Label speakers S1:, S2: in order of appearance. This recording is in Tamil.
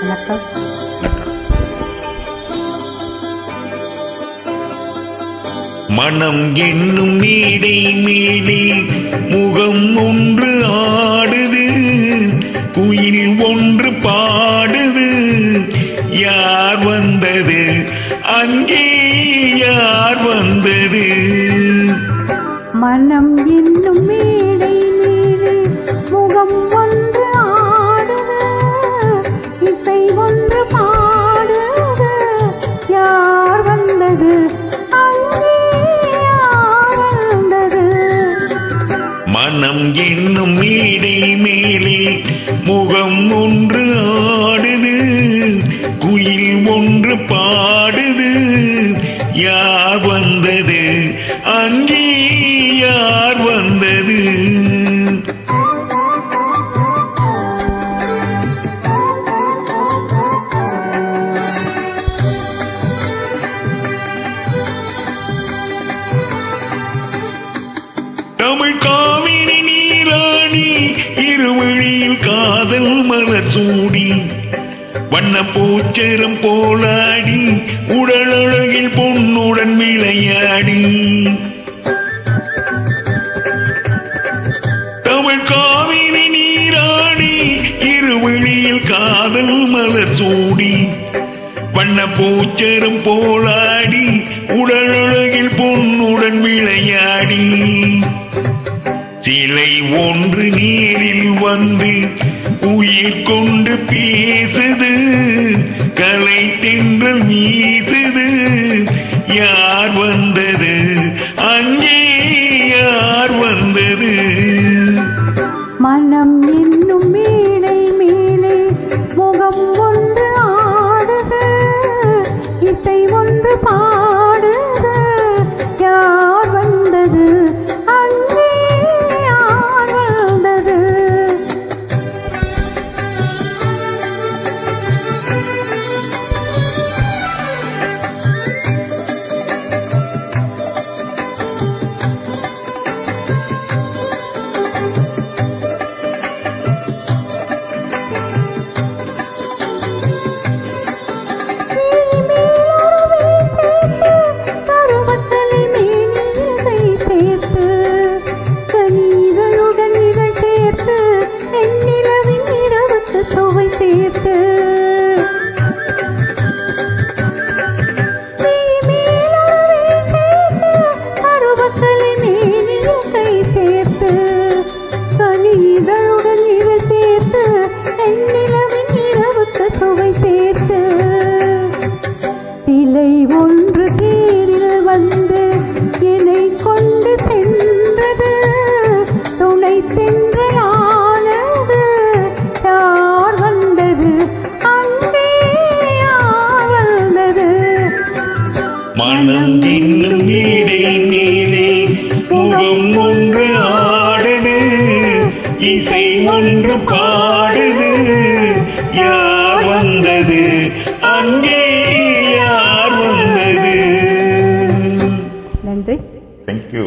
S1: வணக்கம்.
S2: மனம் என்னும் மேடை மேலே முகம் ஒன்று ஆடுது குயில் ஒன்று பாடுது. யார் வந்தது? அங்கே யார் வந்தது?
S1: மனம் என்னும் மேடை மேலே முகம் ஒன்று ஆடுது
S2: குயில் ஒன்று பாடுது. யார் வந்தது? அங்கே யார் வந்தது? தமிழ் காவிரி இருவழியில் காதல் மலர் சூடி வண்ண பூச்சரம் போலாடி உடல் அழகில் பொன்னுடன் விளையாடி. தமிழ் காவிரி நீராடி இருவழியில் காதல் மலர் சூடி வண்ண பூச்சரம் போலாடி உடல் அழகில் பொன்னுடன் விளையாடி. சிலை ஒன்று வந்து உயிர் கொண்டு பேசுது கலை தென்றல் வீசுது. யார் வந்தது? அங்கே யார் வந்தது?
S1: மனம் என்னும் மேடை மேலே முகம் எண்ணிலவின் இரவுக்கு சுவை சேர்த்து சிலை ஒன்று தேரில் வந்து என்னை கொண்டு சென்றது. துணை சென்றலானது யார் வந்தது? அங்கே யார் வந்தது?
S2: மனம் இன்னும் மேடை மேலே முகம் ஒன்று ஆடுது இசை ஒன்று பாடுது. யார் வந்தது. அங்கே யார் வந்தது?
S1: நன்றி.
S2: தேங்க்யூ